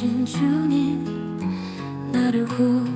주신 주님 나를 구